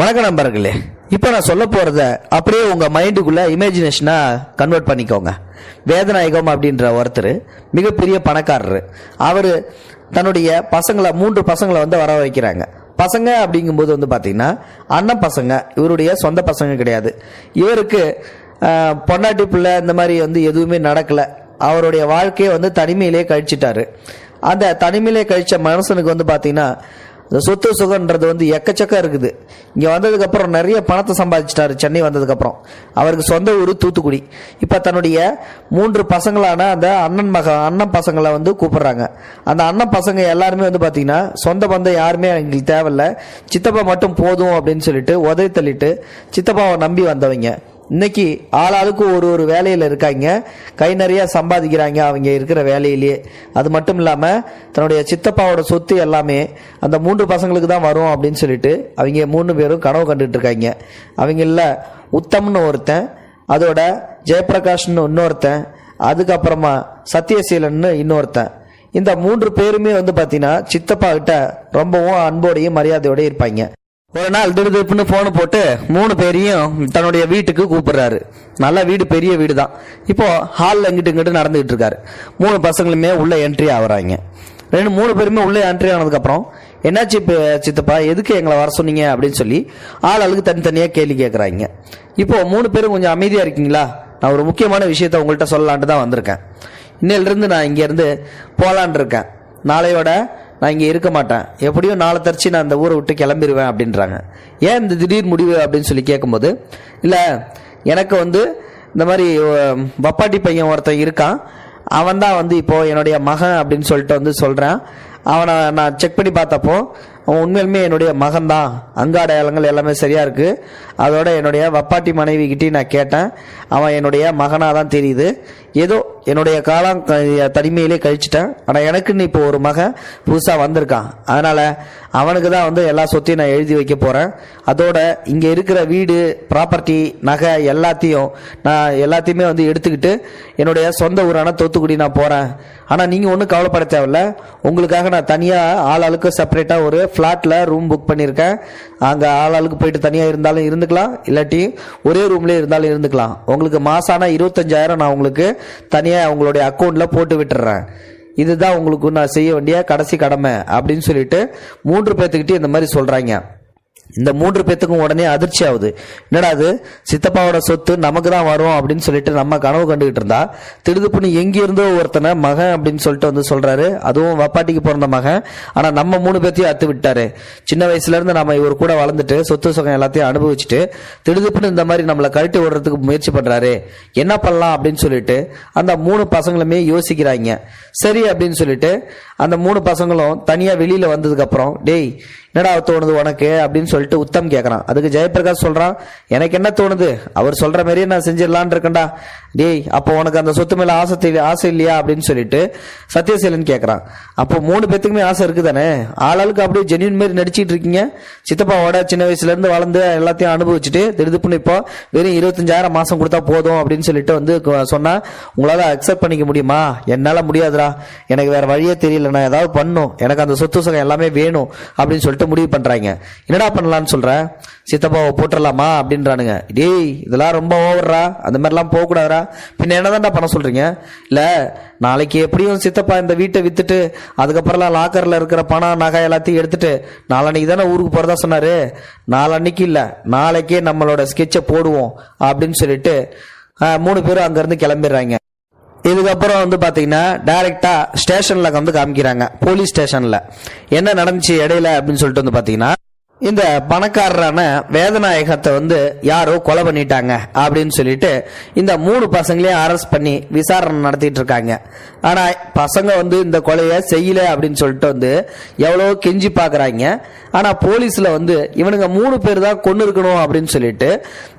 வணக்கம் நண்பர்களே. இப்போ நான் சொல்ல போகிறத அப்படியே உங்கள் மைண்டுக்குள்ளே இமேஜினேஷனாக கன்வெர்ட் பண்ணிக்கோங்க. வேதநாயகம் அப்படின்ற ஒருத்தர் மிகப்பெரிய பணக்காரர். அவர் தன்னுடைய பசங்களை மூன்று பசங்களை வந்து வர வைக்கிறாங்க. பசங்க அப்படிங்கும்போது வந்து பார்த்திங்கன்னா அண்ணன் பசங்க இவருடைய சொந்த பசங்க கிடையாது. இவருக்கு பொண்டாட்டி பிள்ளை இந்த மாதிரி வந்து எதுவுமே நடக்கலை. அவருடைய வாழ்க்கையை வந்து தனிமையிலே கழிச்சிட்டாரு. அந்த தனிமையிலே கழிச்ச மனுஷனுக்கு வந்து பார்த்திங்கன்னா இந்த சொத்து சுகன்றது வந்து எக்கச்சக்கம் இருக்குது. இங்கே வந்ததுக்கப்புறம் நிறைய பணத்தை சம்பாதிச்சிட்டாரு. சென்னை வந்ததுக்கப்புறம். அவருக்கு சொந்த ஊர் தூத்துக்குடி. இப்போ தன்னுடைய மூன்று பசங்களான அந்த அண்ணன் மக அண்ணன் பசங்களை வந்து கூப்பிடுறாங்க. அந்த அண்ணன் பசங்க எல்லாருமே வந்து பார்த்தீங்கன்னா சொந்த பந்தம் யாருமே எங்களுக்கு தேவையில்ல. சித்தப்பா மட்டும் போதும் அப்படின்னு சொல்லிட்டு உதவி தள்ளிட்டு சித்தப்பாவை நம்பி வந்தவங்க. இன்னைக்கு ஆளாளுக்கு ஒரு ஒரு வேலையில் இருக்காங்க. கை நிறையா சம்பாதிக்கிறாங்க அவங்க இருக்கிற வேலையிலேயே. அது மட்டும் இல்லாமல் தன்னுடைய சித்தப்பாவோட சொத்து எல்லாமே அந்த மூன்று பசங்களுக்கு தான் வரும் அப்படின்னு சொல்லிட்டு அவங்க மூணு பேரும் கனவு கண்டுட்டு இருக்காங்க. அவங்கள உத்தம்னு ஒருத்தன் அதோட ஜெயபிரகாஷ்னு இன்னொருத்தன் அதுக்கப்புறமா சத்யசீலன்னு இன்னொருத்தன். இந்த மூன்று பேருமே வந்து பார்த்தீங்கன்னா சித்தப்பா கிட்ட ரொம்பவும் அன்போடையும் மரியாதையோடய இருப்பாங்க. ஒரு நாள் திடுதிப்புன்னு ஃபோனு போட்டு மூணு பேரையும் தன்னுடைய வீட்டுக்கு கூப்பிடுறாரு. நல்ல வீடு பெரிய வீடு தான் இப்போது ஹாலில் இங்கிட்டு இங்கிட்டு நடந்துகிட்டு இருக்காரு. மூணு பசங்களுமே உள்ளே என்ட்ரி ஆகுறாங்க. ரெண்டு மூணு பேருமே உள்ளே என்ட்ரி ஆனதுக்கப்புறம் என்னாச்சு இப்போ சித்தப்பா? எதுக்கு எங்களை வர சொன்னீங்க? அப்படின்னு சொல்லி ஆள் ஆளுக்கு தனித்தனியாக கேள்வி கேட்குறாங்க இப்போது மூணு பேரும் கொஞ்சம் அமைதியாக இருக்கீங்களா? நான் ஒரு முக்கியமான விஷயத்த உங்கள்கிட்ட சொல்லலான்ட்டு தான் வந்திருக்கேன். இன்னையிலிருந்து நான் இங்கேருந்து போகலான் இருக்கேன். நாளையோட நான் இங்கே இருக்க மாட்டேன். எப்படியும் நாளை தரிச்சு நான் அந்த ஊரை விட்டு கிளம்பிடுவேன் அப்படின்றாங்க. ஏன் இந்த திடீர் முடிவு அப்படின்னு சொல்லி கேட்கும்போது இல்லை எனக்கு வந்து இந்த மாதிரி வப்பாட்டி பையன் ஒருத்தன் இருக்கான். அவன் தான் வந்து இப்போது என்னுடைய மகன் அப்படின்னு சொல்லிட்டு வந்து சொல்கிறேன் அவனை நான் செக் பண்ணி பார்த்தப்போ அவன் உண்மையிலுமே என்னுடைய மகன்தான் அங்க அடையாளங்கள் எல்லாமே சரியாக இருக்குது அதோட என்னுடைய வப்பாட்டி மனைவி கிட்டேயும் நான் கேட்டேன். அவன் என்னுடைய மகனாக தான் தெரியுது. ஏதோ என்னுடைய காலம் தனிமையிலே கழிச்சிட்டேன். ஆனால் எனக்குன்னு இப்போ ஒரு மகன் புதுசாக வந்திருக்கான். அதனால் அவனுக்கு தான் வந்து எல்லா சொத்தையும் நான் எழுதி வைக்க போகிறேன் அதோட இங்கே இருக்கிற வீடு ப்ராப்பர்ட்டி நகை எல்லாத்தையும் நான் எல்லாத்தையுமே வந்து எடுத்துக்கிட்டு என்னுடைய சொந்த ஊரான தூத்துக்குடி நான் போகிறேன் ஆனால் நீங்கள் ஒன்றும் கவலைப்பட தேவையில்ல. உங்களுக்காக நான் தனியாக ஆள் ஆளுக்கு செப்பரேட்டாக ஒரு ஃப்ளாட்டில் ரூம் புக் பண்ணியிருக்கேன். அங்கே ஆள் ஆளுக்கு போயிட்டு தனியாக இருந்தாலும் இருந்துக்கலாம். இல்லாட்டி ஒரே ரூம்லேயே இருந்தாலும் இருந்துக்கலாம். உங்களுக்கு மாதம் ஆனால் இருபத்தஞ்சாயிரம் நான் உங்களுக்கு தனியாக அவங்களுடைய அக்கௌண்ட்டில் போட்டு விட்டுறேன். இதுதான் உங்களுக்கு நான் செய்ய வேண்டிய கடைசி கடமை அப்படின்னு சொல்லிட்டு மூன்று பேர்த்துக்கிட்டே இந்த மாதிரி சொல்கிறாங்க இந்த மூன்று பேத்துக்கும் உடனே அதிர்ச்சி ஆகுது. என்னடா அது சித்தப்பாவோட சொத்து நமக்கு தான் வரும் அப்படின்னு சொல்லிட்டு நம்ம கனவு கண்டுகிட்டு இருந்தா திடுதுப்புன்னு எங்கிருந்தோ ஒருத்தனை மகன் அப்படின்னு சொல்லிட்டு வந்து சொல்றாரு. அதுவும் வப்பாட்டிக்கு பிறந்த மகன். ஆனா நம்ம மூணு பேர்த்தையும் அத்து விட்டாரு. சின்ன வயசுல இருந்து நம்ம இவர் கூட வளர்ந்துட்டு சொத்து சுகம் எல்லாத்தையும் அனுபவிச்சுட்டு திடுதுப்புன்னு இந்த மாதிரி நம்மளை கழட்டி விடுறதுக்கு முயற்சி பண்றாரு. என்ன பண்ணலாம் அப்படின்னு சொல்லிட்டு அந்த மூணு பசங்களுமே யோசிக்கிறாங்க. சரி அப்படின்னு சொல்லிட்டு அந்த மூணு பசங்களும் தனியா வெளியில வந்ததுக்கு அப்புறம் டேய் என்னடா தோணுது உனக்கு? அப்படின்னு சொல்லிட்டு உத்தம் கேட்குறான் அதுக்கு ஜெயபிரகாஷ் சொல்கிறான் எனக்கு என்ன தோணுது? அவர் சொல்கிற மாதிரியே நான் செஞ்சிடலான் இருக்கேன்டா. டேய் அப்போ உனக்கு அந்த சொத்து மேலே ஆசை ஆசை இல்லையா? அப்படின்னு சொல்லிட்டு சத்யசீலன் கேட்குறான் அப்போ மூணு பேத்துக்குமே ஆசை இருக்குதானே? ஆளாளுக்கு அப்படியே ஜென்யூன் மாரி நடிச்சிட்டு இருக்கீங்க. சித்தப்பாவோட சின்ன வயசுலேருந்து வளர்ந்து எல்லாத்தையும் அனுபவிச்சுட்டு திடுதுப்புன்னு இப்போ வெறும் இருபத்தஞ்சாயிரம் மாதம் கொடுத்தா போதும் அப்படின்னு சொல்லிட்டு வந்து சொன்னால் உங்களால் அக்செப்ட் பண்ணிக்க முடியுமா? என்னால் முடியாதுடா. எனக்கு வேறு வழியே தெரியல. நான் ஏதாவது பண்ணும். எனக்கு அந்த சொத்து சுகம் எல்லாமே வேணும் அப்படின்னு சொல்லிட்டு முடிவு பண்ணுறாங்க என்னடா பண்ணலான்னு சொல்கிறேன் சித்தப்பாவை போட்டுடலாமா அப்படின்றானுங்க. டேய் இதெல்லாம் ரொம்ப ஓவர்ரா. அந்த மாதிரிலாம் போகக்கூடாதுரா பின்ன என்னதான்டா பண்ண சொல்கிறீங்க இல்லை நாளைக்கு எப்படியும் சித்தப்பா இந்த வீட்டை விற்றுட்டு அதுக்கப்புறம்லாம் லாக்கரில் இருக்கிற பணம் நகை எல்லாத்தையும் எடுத்துட்டு நாளன்னைக்கு தானே ஊருக்கு போகிறதா சொன்னார்? நாளன்னைக்கு இல்லை நாளைக்கே நம்மளோட ஸ்கெட்சை போடுவோம் அப்படின்னு சொல்லிட்டு மூணு பேரும் அங்கேருந்து கிளம்பிடுறாங்க. இதுக்கப்புறம் வந்து பார்த்தீங்கன்னா டேரெக்டாக ஸ்டேஷனில் வந்து காமிக்கிறாங்க. போலீஸ் ஸ்டேஷனில் என்ன நடந்துச்சு இடையில அப்படின்னு சொல்லிட்டு வந்து பார்த்தீங்கன்னா இந்த பணக்காரரான வேதநாயகத்தை வந்து யாரோ கொலை பண்ணிட்டாங்க அப்படின்னு சொல்லிட்டு இந்த மூணு பசங்களையும் அரெஸ்ட் பண்ணி விசாரணை நடத்திட்டு இருக்காங்க. ஆனா பசங்க வந்து இந்த கொலையை செய்யல அப்படின்னு சொல்லிட்டு வந்து எவ்வளோ கெஞ்சி பாக்குறாங்க. ஆனா போலீஸ்ல வந்து இவனுங்க மூணு பேர் தான் கொண்டு இருக்கணும் அப்படின்னு சொல்லிட்டு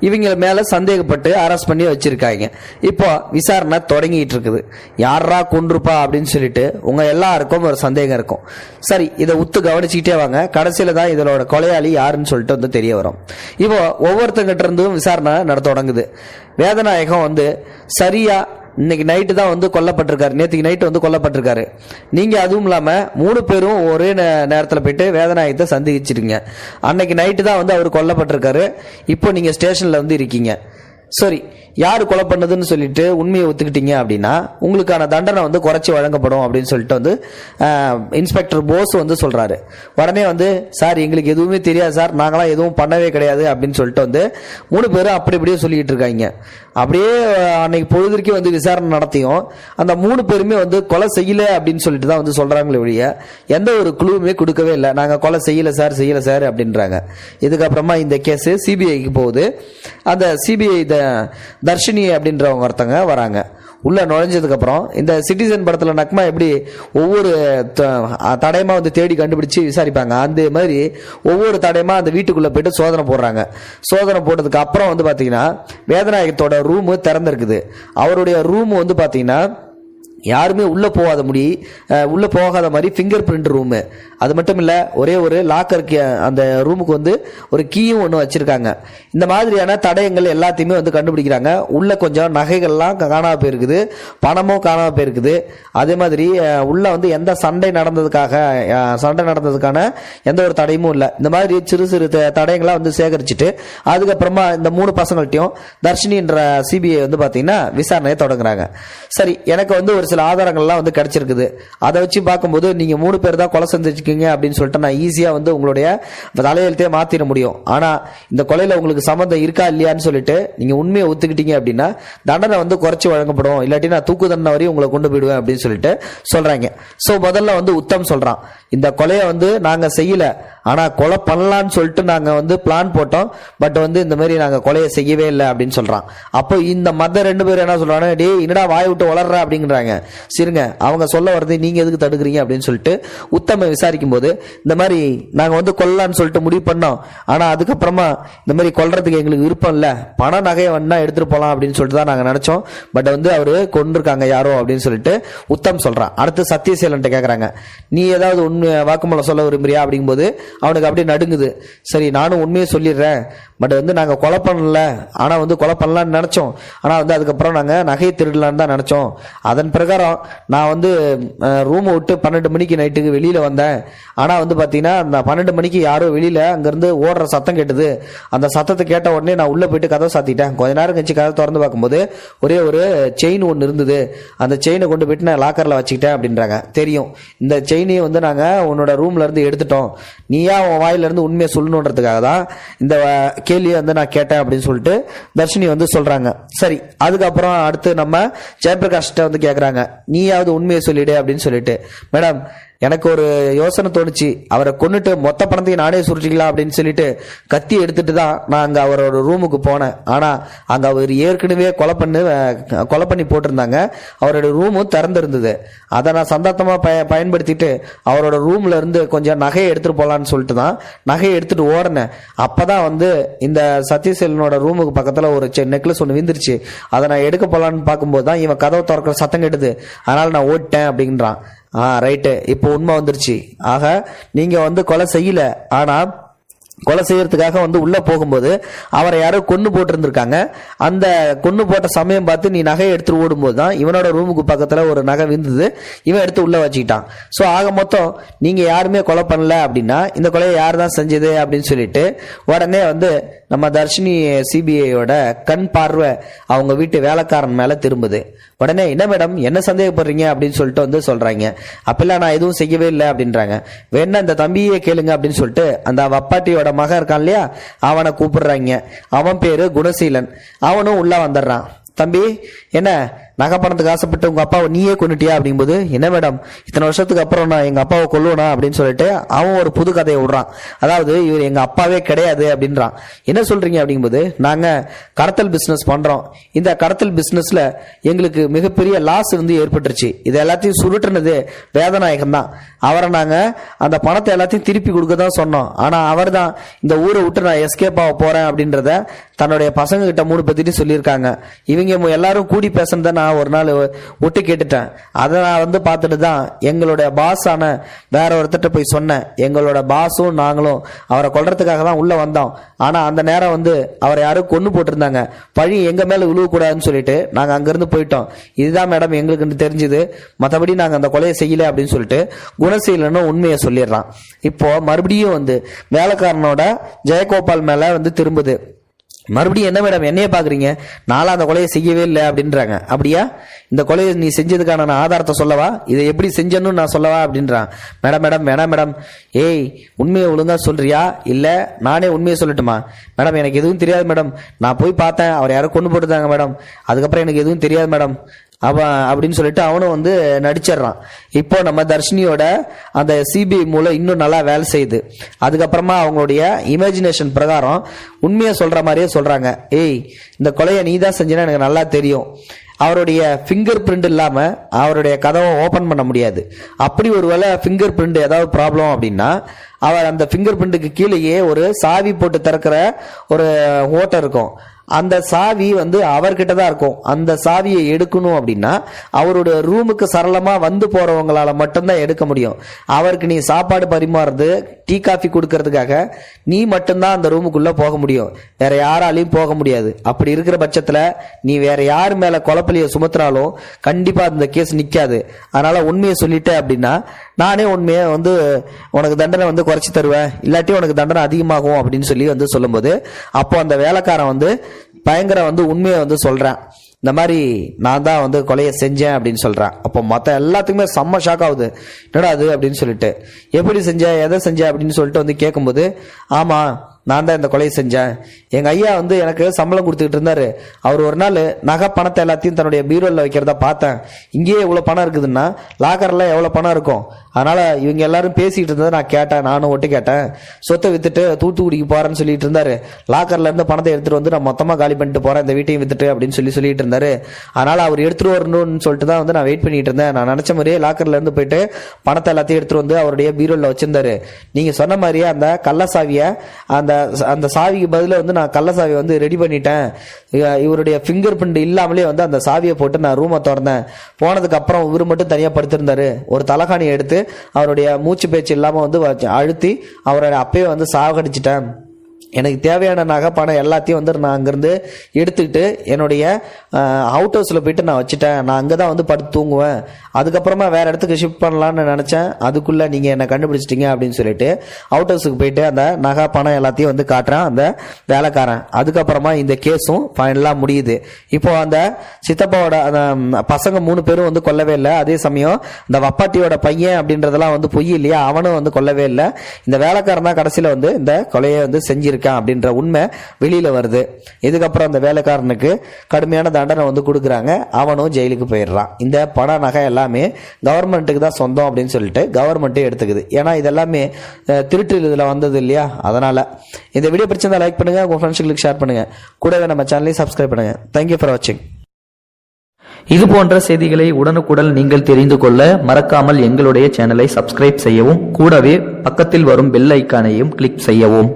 இவங்க மேல சந்தேகப்பட்டு அரெஸ்ட் பண்ணி வச்சிருக்காங்க. இப்போ விசாரணை தொடங்கிட்டு இருக்குது. யாரா கொண்டிருப்பா அப்படின்னு சொல்லிட்டு உங்க எல்லாருக்கும் ஒரு சந்தேகம் இருக்கும். சரி இதை உத்து கவனிச்சுக்கிட்டே வாங்க. கடைசியில தான் இதோட கொலையாளி யாருன்னு சொல்லிட்டு வந்து தெரிய வரும். இப்போ ஒவ்வொருத்தங்கிட்ட இருந்தும் விசாரணை நடத்த தொடங்குது. வேதநாயகம் வந்து சரியா இன்னைக்கு நைட்டு தான் வந்து கொல்லப்பட்டிருக்காரு. நேற்றுக்கு நைட்டு வந்து கொல்லப்பட்டிருக்காரு. நீங்கள் அதுவும் இல்லாமல் மூணு பேரும் ஒரே நே- போயிட்டு வேதநாயகத்தை சந்திச்சிருங்க. அன்னைக்கு நைட்டு தான் வந்து அவர் கொல்லப்பட்டிருக்காரு. இப்போ நீங்கள் ஸ்டேஷனில் வந்து இருக்கீங்க. சரி யார் கொலை பண்ணதுன்னு சொல்லிட்டு உண்மையை ஒத்துக்கிட்டீங்க அப்படின்னா உங்களுக்கான தண்டனை வந்து குறைச்சி வழங்கப்படும் அப்படின்னு சொல்லிட்டு வந்து இன்ஸ்பெக்டர் போஸ் வந்து சொல்கிறாரு உடனே வந்து சார் எங்களுக்கு எதுவுமே தெரியாது சார். நாங்களாம் எதுவும் பண்ணவே கிடையாது அப்படின்னு சொல்லிட்டு வந்து மூணு பேரும் அப்படி இப்படியே சொல்லிக்கிட்டு இருக்காங்க. அப்படியே அன்னைக்கு பொழுதுக்கே வந்து விசாரணை நடத்தியும் அந்த மூணு பேருமே வந்து கொலை செய்யல அப்படின்னு சொல்லிட்டு தான் வந்து சொல்றாங்களே ஒழிய எந்த ஒரு குழுவுமே கொடுக்கவே இல்லை. நாங்கள் கொலை செய்யல சார் செய்யல சார் அப்படின்றாங்க. இதுக்கப்புறமா இந்த கேஸ் சிபிஐக்கு போகுது. அந்த சிபிஐ தர்ஷினி அப்படின்றவங்க ஒருத்தங்க வராங்க. உள்ளே நுழைஞ்சதுக்கப்புறம் இந்த சிட்டிசன் படத்தில் நக்மா எப்படி ஒவ்வொரு த- வந்து தேடி கண்டுபிடிச்சு விசாரிப்பாங்க. அந்த மாதிரி ஒவ்வொரு தடயமாக அந்த வீட்டுக்குள்ளே போயிட்டு சோதனை போடுறாங்க. சோதனை போட்டதுக்கு அப்புறம் வந்து பார்த்தீங்கன்னா வேதநாயகத்தோட ரூமு திறந்திருக்குது. அவருடைய ரூம் வந்து பார்த்தீங்கன்னா யாருமே உள்ளே போகாத முடி உள்ளே போகாத மாதிரி ஃபிங்கர் பிரிண்ட் ரூமு அது மட்டும் இல்லை ஒரே ஒரு லாக்கருக்கு அந்த ரூமுக்கு வந்து ஒரு கீயும் ஒன்று வச்சுருக்காங்க. இந்த மாதிரியான தடயங்கள் எல்லாத்தையுமே வந்து கண்டுபிடிக்கிறாங்க. உள்ளே கொஞ்சம் நகைகள்லாம் காணாம போயிருக்குது. பணமும் காணாமல் போயிருக்குது. அதே மாதிரி உள்ளே வந்து எந்த சண்டை நடந்ததுக்காக சண்டை நடந்ததுக்கான எந்த ஒரு தடையும் இல்லை. இந்த மாதிரி சிறு சிறு த- வந்து சேகரிச்சுட்டு அதுக்கப்புறமா இந்த மூணு பசங்கள்ட்டையும் தர்ஷினின்ற சிபிஐ வந்து பார்த்திங்கன்னா விசாரணையை தொடங்குறாங்க. சரி எனக்கு வந்து ஒரு சில ஆதாரங்கள்லாம் வந்து கிடைச்சிருக்குது. அதை வச்சு பார்க்கும்போது நீங்க மூணு பேர் தான் கொலை செஞ்சிருக்கீங்க அப்படின்னு சொல்லிட்டு நான் ஈஸியா வந்து உங்களுடைய தலையெழுத்தே மாத்திர முடியும். ஆனா இந்த கொலையில உங்களுக்கு சம்மந்தம் இருக்கா இல்லையான்னு சொல்லிட்டு நீங்க உண்மையை ஒத்துக்கிட்டீங்க அப்படின்னா தண்டனை வந்து குறைச்சி வழங்கப்படும். இல்லாட்டி நான் தூக்கு தண்டனை வரையும் உங்களை கொண்டு போயிடுவேன் அப்படின்னு சொல்லிட்டு சொல்றாங்க. சோ முதல்ல வந்து உத்தம் சொல்றான். இந்த கொலையை வந்து நாங்க செய்யல. ஆனால் கொலை பண்ணலான்னு சொல்லிட்டு நாங்கள் வந்து பிளான் போட்டோம். பட் வந்து இந்த மாதிரி நாங்கள் கொலையை செய்யவே இல்லை அப்படின்னு சொல்கிறான் அப்போ இந்த மத ரெண்டு பேரும் என்ன சொல்கிறாங்க டே என்னடா வாய் விட்டு வளர்ற? அப்படிங்கிறாங்க. சரிங்க அவங்க சொல்ல வரதை நீங்கள் எதுக்கு தடுக்கிறீங்க அப்படின்னு சொல்லிட்டு உத்தம விசாரிக்கும் போது இந்த மாதிரி நாங்கள் வந்து கொல்லலான்னு சொல்லிட்டு முடிவு பண்ணோம். ஆனால் அதுக்கப்புறமா இந்த மாதிரி கொல்றதுக்கு எங்களுக்கு விருப்பம் இல்லை. பண நகையை வேணா எடுத்துகிட்டு போகலாம் அப்படின்னு சொல்லிட்டு தான் நாங்கள் நினச்சோம். பட் வந்து அவர் கொண்டிருக்காங்க யாரோ அப்படின்னு சொல்லிட்டு உத்தம் சொல்கிறான் அடுத்து சத்தியசீலன்ட்ட கேட்குறாங்க நீ ஏதாவது உண்மை வாக்குமூலம் சொல்ல விரும்புறியா? அப்படிங்கும்போது அவனுக்கு அப்படியே நடுங்குது. சரி நானும் உண்மையை சொல்லிடுறேன். பட் வந்து நாங்கள் கொலை பண்ணல. ஆனால் வந்து கொலை பண்ணலான்னு நினச்சோம். ஆனால் வந்து அதுக்கப்புறம் நாங்கள் நகையை திருடலான்னு தான் நினச்சோம். அதன் பிரகாரம் நான் வந்து ரூமை விட்டு பன்னெண்டு மணிக்கு நைட்டுக்கு வெளியில் வந்தேன். ஆனால் வந்து பார்த்தீங்கன்னா அந்த பன்னெண்டு மணிக்கு யாரோ வெளியில் அங்கேருந்து ஓடுற சத்தம் கேட்டது. அந்த சத்தத்தை கேட்ட உடனே நான் உள்ளே போயிட்டு கதவை சாத்திட்டேன். கொஞ்ச நேரம் கழிச்சு கதை திறந்து பார்க்கும்போது ஒரே ஒரு செயின் ஒன்று இருந்தது. அந்த செயினை கொண்டு போயிட்டு நான் லாக்கரில் வச்சுக்கிட்டேன் அப்படின்றாங்க. தெரியும். இந்த செயினையும் வந்து நாங்கள் உன்னோட ரூம்லேருந்து எடுத்துட்டோம். நீ நீயா உன் வாயிலிருந்து உண்மையை சொல்லணுன்றதுக்காக தான் இந்த கேள்வியை வந்து நான் கேட்டேன் அப்படின்னு சொல்லிட்டு தர்ஷினி வந்து சொல்றாங்க. சரி அதுக்கப்புறம் அடுத்து நம்ம ஜெயபிரகாஷ்கிட்ட வந்து கேட்குறாங்க நீயாவது உண்மையை சொல்லிடு அப்படின்னு சொல்லிட்டு. மேடம் எனக்கு ஒரு யோசனை தோணுச்சு. அவரை கொன்னுட்டு மொத்த பணத்தையும் நானே சுருட்டிக்கலாம் அப்படின்னு சொல்லிட்டு கத்தி எடுத்துட்டு தான் நான் அங்கே அவரோட ரூமுக்கு போனேன். ஆனால் அங்கே அவர் ஏற்கனவே கொலை பண்ணு கொலை பண்ணி போட்டிருந்தாங்க. அவரோட ரூமும் திறந்துருந்தது. அதை நான் சந்தாத்தமா பய பயன்படுத்திட்டு அவரோட ரூமில் இருந்து கொஞ்சம் நகையை எடுத்துகிட்டு போகலான்னு சொல்லிட்டு தான் நகையை எடுத்துட்டு ஓடினேன். அப்போ தான் வந்து இந்த சத்யசேலனோட ரூமுக்கு பக்கத்தில் ஒரு நெக்லஸ் ஒன்று விந்துருச்சு அதை நான் எடுக்க போகலான்னு பார்க்கும்போது தான் இவன் கதவை திறக்கிற சத்தம் கெடுது அதனால் நான் ஓட்டேன் அப்படின்றான். ஆ ரைட்டு இப்போ உண்மை வந்துருச்சு. ஆக நீங்கள் வந்து கொலை செய்யலை. ஆனால் கொலை செய்யறதுக்காக வந்து உள்ளே போகும்போது அவரை யாரோ கொன்று போட்டிருந்திருக்காங்க. அந்த கொன்று போட்ட சமயம் பார்த்து நீ நகையை எடுத்துட்டு ஓடும்போது தான் இவனோட ரூமுக்கு பக்கத்தில் ஒரு நகை விழுந்தது. இவன் எடுத்து உள்ளே வச்சுக்கிட்டான். ஸோ ஆக மொத்தம் நீங்கள் யாருமே கொலை பண்ணல அப்படின்னா இந்த கொலையை யார் தான் செஞ்சது அப்படின்னு சொல்லிட்டு உடனே வந்து நம்ம தர்ஷினி சிபிஐயோட கண் பார்வை அவங்க வீட்டு வேலைக்காரன் மேலே திரும்புது. உடனே என்ன மேடம் என்ன சந்தேகப்படுறீங்க? அப்படின்னு சொல்லிட்டு வந்து சொல்றாங்க. அப்பெல்லாம் நான் எதுவும் செய்யவே இல்லை அப்படின்றாங்க. வேணா இந்த தம்பியே கேளுங்க அப்படின்னு சொல்லிட்டு அந்த வப்பாட்டியோட மகன் இருக்கான் இல்லையா அவனை கூப்பிடுறாங்க. அவன் பேரு குணசீலன். அவனும் உள்ள வந்துடுறான். தம்பி என்ன நகை பணத்துக்கு ஆசைப்பட்டு உங்கள் அப்பாவை நீயே கொண்டுட்டியா அப்படிங்கும்போது என்ன மேடம் இத்தனை வருஷத்துக்கு அப்புறம் நான் எங்கள் அப்பாவை கொல்லுவேனா அப்படின்னு சொல்லிட்டு அவன் ஒரு புது கதையை விடுறான். அதாவது இவர் எங்கள் அப்பாவே கிடையாது அப்படின்றான். என்ன சொல்கிறீங்க அப்படிங்கும்போது நாங்கள் கடத்தல் பிஸ்னஸ் பண்ணுறோம் இந்த கடத்தல் பிஸ்னஸில் எங்களுக்கு மிகப்பெரிய லாஸ் வந்து ஏற்பட்டுருச்சு. இது எல்லாத்தையும் சுருட்டுனது வேதநாயகம் தான். அவரை நாங்கள் அந்த பணத்தை எல்லாத்தையும் திருப்பி கொடுக்க தான் சொன்னோம். ஆனால் அவர் தான் இந்த ஊரை விட்டு நான் எஸ்கேப் ஆக போகிறேன் அப்படின்றத தன்னுடைய பசங்க கிட்ட மூணு பத்திட்டு சொல்லியிருக்காங்க. இவங்க எல்லாரும் கூடி பேசுனதை நான் ஒரு நாள் விட்டு கேட்டுட்டேன். அதை நான் வந்து பார்த்துட்டு தான் எங்களுடைய பாஸ் ஆன வேற ஒருத்தட்ட போய் சொன்னேன். எங்களோட பாஸும் நாங்களும் அவரை கொல்றதுக்காக தான் உள்ளே வந்தோம். ஆனால் அந்த நேரம் வந்து அவரை யாரும் கொண்டு போட்டிருந்தாங்க. பழி எங்கள் மேலே விழுவக்கூடாதுன்னு சொல்லிட்டு நாங்கள் அங்கேருந்து போயிட்டோம். இதுதான் மேடம் எங்களுக்கு தெரிஞ்சுது. மற்றபடி நாங்கள் அந்த கொலையை செய்யல அப்படின்னு சொல்லிட்டு குணசீலனும் உண்மையை சொல்லிடுறான். இப்போ மறுபடியும் வந்து வேலைக்காரனோட ஜெயகோபால் மேலே வந்து திரும்புது. மறுபடியும் என்ன மேடம் என்னைய பாக்குறீங்க? நானும் அந்த கொலையை செய்யவே இல்லை அப்படின்றாங்க. அப்படியா? இந்த கொலையை நீ செஞ்சதுக்கான நான் ஆதாரத்தை சொல்லவா? இதை எப்படி செஞ்சேன்னு நான் சொல்லவா? அப்படின்றான். மேடம் மேடம் வேணாம் மேடம். ஏய் உண்மையை ஒழுங்கா சொல்றியா? இல்ல நானே உண்மையை சொல்லட்டுமா? மேடம் எனக்கு எதுவும் தெரியாது மேடம். நான் போய் பார்த்தேன். அவர் யாரும் கொண்டு போட்டுருந்தாங்க மேடம். அதுக்கப்புறம் எனக்கு எதுவும் தெரியாது மேடம். அவன் அப்படின்னு சொல்லிட்டு அவனும் வந்து நடிச்சிடுறான். இப்போ நம்ம தர்ஷினியோட அந்த சிபிஐ மூலம் இன்னும் நல்லா வேலை செய்யுது. அதுக்கப்புறமா அவங்களுடைய இமேஜினேஷன் பிரகாரம் உண்மையை சொல்கிற மாதிரியே சொல்கிறாங்க ஏய் இந்த கொலையை நீ தான் செஞ்சேன்னு எனக்கு நல்லா தெரியும். அவருடைய ஃபிங்கர் பிரிண்ட் இல்லாமல் அவருடைய கதவை ஓப்பன் பண்ண முடியாது. அப்படி ஒருவேளை ஃபிங்கர் பிரிண்ட் ஏதாவது ப்ராப்ளம் அப்படின்னா அவர் அந்த ஃபிங்கர் பிரிண்ட்டுக்கு கீழேயே ஒரு சாவி போட்டு திறக்கிற ஒரு ஓட்டை இருக்கும். அந்த சாவி வந்து அவர்கிட்ட தான் இருக்கும். அந்த சாவியை எடுக்கணும் அப்படின்னா அவருடைய ரூமுக்கு சரளமாக வந்து போகிறவங்களால் மட்டும்தான் எடுக்க முடியும். அவருக்கு நீ சாப்பாடு பரிமாறுறது டீ காஃபி கொடுக்கறதுக்காக நீ மட்டும்தான் அந்த ரூமுக்குள்ளே போக முடியும். வேற யாராலையும் போக முடியாது. அப்படி இருக்கிற பட்சத்தில் நீ வேற யார் மேலே கொலப்பலியை சுமத்துறாலும் கண்டிப்பாக அந்த கேஸ் நிற்காது அதனால் உண்மையை சொல்லிட்ட அப்படின்னா நானே உண்மையை வந்து உனக்கு தண்டனை வந்து குறைச்சி தருவேன். இல்லாட்டி உனக்கு தண்டனை அதிகமாகும் அப்படின்னு சொல்லி வந்து சொல்லும்போது அப்போ அந்த வேலைக்காரன் வந்து பயங்கர வந்து உண்மையை வந்து சொல்கிறேன் இந்த மாதிரி நான் தான் வந்து கொலையை செஞ்சேன் அப்படின்னு சொல்கிறேன் அப்போ மற்ற எல்லாத்துக்குமே செம்ம ஷாக் ஆகுது. என்னடா அது அப்படின்னு சொல்லிட்டு எப்படி செஞ்ச எதை செஞ்ச அப்படின்னு சொல்லிட்டு வந்து கேட்கும்போது ஆமாம் நான் தான் இந்த கொலையை செஞ்சேன். எங்கள் ஐயா வந்து எனக்கு சம்பளம் கொடுத்துக்கிட்டு இருந்தார். அவர் ஒரு நாள் நகை பணத்தை எல்லாத்தையும் தன்னுடைய பீரோவில் வைக்கிறத பார்த்தேன். இங்கேயே இவ்வளோ பணம் இருக்குதுன்னா லாக்கரில் எவ்வளோ பணம் இருக்கும்? அதனால் இவங்க எல்லாரும் பேசிக்கிட்டு இருந்ததை நான் கேட்டேன் நானும் ஒட்டு கேட்டேன். சொத்தை விற்றுட்டு தூத்துக்குடிக்கு போகிறேன்னு சொல்லிட்டு இருந்தார். லாக்கர்லேருந்து பணத்தை எடுத்துகிட்டு வந்து நான் மொத்தமாக காலி பண்ணிட்டு போகிறேன் இந்த வீட்டையும் வித்துட்டு அப்படின்னு சொல்லி சொல்லிட்டு இருந்தார். அதனால் அவர் எடுத்துகிட்டு வரணும்னு சொல்லிட்டு தான் வந்து நான் வெயிட் பண்ணிட்டு இருந்தேன். நான் நினச்ச மாதிரியே லாக்கர்லேருந்து போயிட்டு பணத்தை எல்லாத்தையும் எடுத்துகிட்டு வந்து அவருடைய பீரோவில் வச்சுருந்தாரு. நீங்கள் சொன்ன மாதிரியே அந்த கள்ளசாவியை அந்த அந்த அந்த சாவிக்கு பதிலாக வந்து நான் கள்ள சாவியை வந்து ரெடி பண்ணிட்டேன். இவருடைய ஃபிங்கர் பிரிண்ட் இல்லாமலே வந்து அந்த சாவியை போட்டு நான் ரூமை திறந்தேன். போனதுக்கு அப்புறம் இவர் மட்டும் தனியாக படுத்திருந்தாரு. ஒரு தலைகாணி எடுத்து அவருடைய மூச்சு பேச்சு இல்லாமல் வந்து அழுத்தி அவரை அப்பயே வந்து சாகடிச்சிட்டேன் எனக்கு தேவையான நகை பணம் எல்லாத்தையும் வந்து நான் அங்கேருந்து எடுத்துக்கிட்டு என்னுடைய அவுட் ஹவுஸில் போயிட்டு நான் வச்சுட்டேன். நான் அங்கே தான் வந்து படுத்து தூங்குவேன். அதுக்கப்புறமா வேறு இடத்துக்கு ஷிஃப்ட் பண்ணலான்னு நினச்சேன். அதுக்குள்ளே நீங்கள் என்னை கண்டுபிடிச்சிட்டிங்க அப்படின்னு சொல்லிட்டு அவுட் ஹவுஸுக்கு போயிட்டு அந்த நகை பணம் எல்லாத்தையும் வந்து காட்டுறேன் அந்த வேலைக்காரன். அதுக்கப்புறமா இந்த கேஸும் ஃபைனலாக முடியுது. இப்போது அந்த சித்தப்பாவோட அந்த பசங்க மூணு பேரும் வந்து கொல்லவே இல்லை. அதே சமயம் இந்த வப்பாட்டியோட பையன் அப்படின்றதெல்லாம் வந்து பொய் இல்லையா? அவனும் வந்து கொல்லவே இல்லை. இந்த வேலைக்காரன் தான் கடைசியில் வந்து இந்த கொலையை வந்து செஞ்சிருக்கான் அப்படின்ற உண்மை வெளியில் வருது. இதுக்கப்புறம் அந்த வேலைக்காரனுக்கு கடுமையான தண்டனை வந்து கொடுக்குறாங்க. அவனும் ஜெயிலுக்கு போயிடுறான். இந்த பண நகை எல்லாமே கவர்மெண்ட்டுக்கு தான் சொந்தம் அப்படின்னு சொல்லிட்டு கவர்மெண்ட்டே எடுத்துக்குது. ஏன்னா இதெல்லாமே திருட்டு இதில் வந்தது இல்லையா? அதனால் இந்த வீடியோ பிடிச்சிருந்தா லைக் பண்ணுங்கள் உங்கள் ஃப்ரெண்ட்ஸுங்களுக்கு ஷேர் பண்ணுங்கள் கூடவே நம்ம சேனலையும் சப்ஸ்கிரைப் பண்ணுங்கள் தேங்க்யூ ஃபார் வாட்சிங் இது போன்ற செய்திகளை உடனுக்குடன் நீங்கள் தெரிந்து கொள்ள மறக்காமல் எங்களுடைய சேனலை சப்ஸ்கிரைப் செய்யவும் கூடவே பக்கத்தில் வரும் பெல் ஐக்கானையும் கிளிக் செய்யவும்.